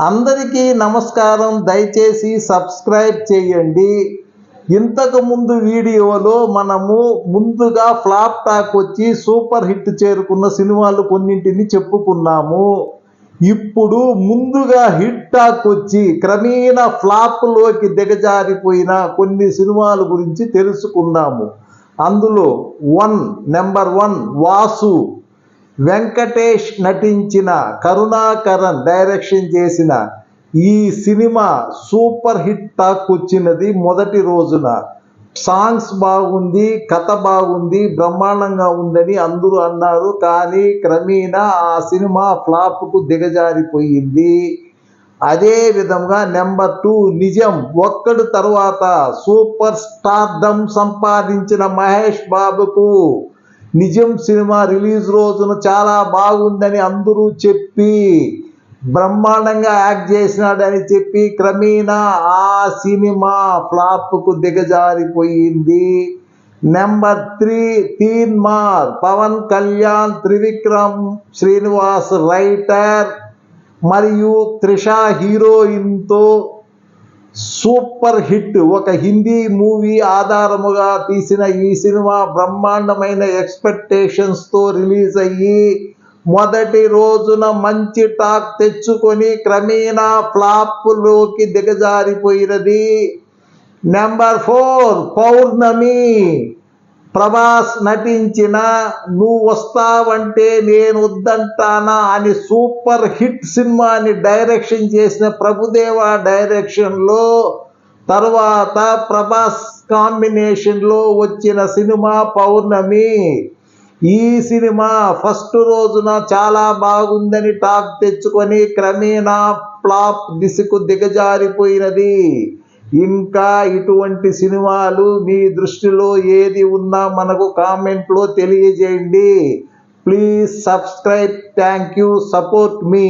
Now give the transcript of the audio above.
అందరికీ నమస్కారం. దయచేసి సబ్స్క్రైబ్ చేయండి. ఇంతకు ముందు వీడియోలో మనము ముందుగా ఫ్లాప్ టాక్ వచ్చి సూపర్ హిట్ చేరుకున్న సినిమాలు కొన్నింటిని చెప్పుకున్నాము. ఇప్పుడు ముందుగా హిట్ టాక్ వచ్చి క్రమేణా ఫ్లాప్లోకి దిగజారిపోయిన కొన్ని సినిమాల గురించి తెలుసుకుందాము. అందులో one number one Vasu Venkatesh నటించిన కరుణాకరన్ డైరెక్షన్ చేసిన ఈ సినిమా సూపర్ హిట్ టాక్ వచ్చినది మొదటి రోజున. సాంగ్స్ బాగుంది కథ బాగుంది బ్రహ్మాండంగా ఉందని అందరూ అన్నారు. కానీ క్రమేణా ఆ సినిమా ఫ్లాప్కు దిగజారిపోయింది. అదే విధంగా నెంబర్ టూ నిజం ఒక్కడు తర్వాత సూపర్ స్టార్దం సంపాదించిన మహేష్ బాబుకు నిజం సినిమా రిలీజ్ రోజున చాలా బాగుందని అందరూ చెప్పి బ్రహ్మాండంగా యాక్ట్ చేసినాడని చెప్పి క్రమేణా ఆ సినిమా ఫ్లాప్కు దిగజారిపోయింది. Number three Teen Maar Pawan Kalyan Trivikram Srinivas writer మరియు త్రిష హీరోయిన్తో సూపర్ హిట్. ఒక హిందీ మూవీ ఆధారముగా తీసిన ఈ సినిమా బ్రహ్మాండమైన ఎక్స్పెక్టేషన్స్తో రిలీజ్ అయ్యి మొదటి రోజున మంచి టాక్ తెచ్చుకొని క్రమేణా ఫ్లాప్లోకి దిగజారిపోయినది. Number four Pournami. ప్రభాస్ నటించిన నువ్వు వస్తావంటే నేను వద్దంటానా అని సూపర్ హిట్ సినిమాని డైరెక్షన్ చేసిన ప్రభుదేవ డైరెక్షన్లో తర్వాత ప్రభాస్ కాంబినేషన్లో వచ్చిన సినిమా పౌర్ణమి. ఈ సినిమా ఫస్ట్ రోజున చాలా బాగుందని టాక్ తెచ్చుకొని క్రమేణా ఫ్లాప్ దిశకు దిగజారిపోయినది. ఇంకా ఇటువంటి సినిమాలు మీ దృష్టిలో ఏది ఉన్నా మనకు కామెంట్లో తెలియజేయండి. Please subscribe thank you support me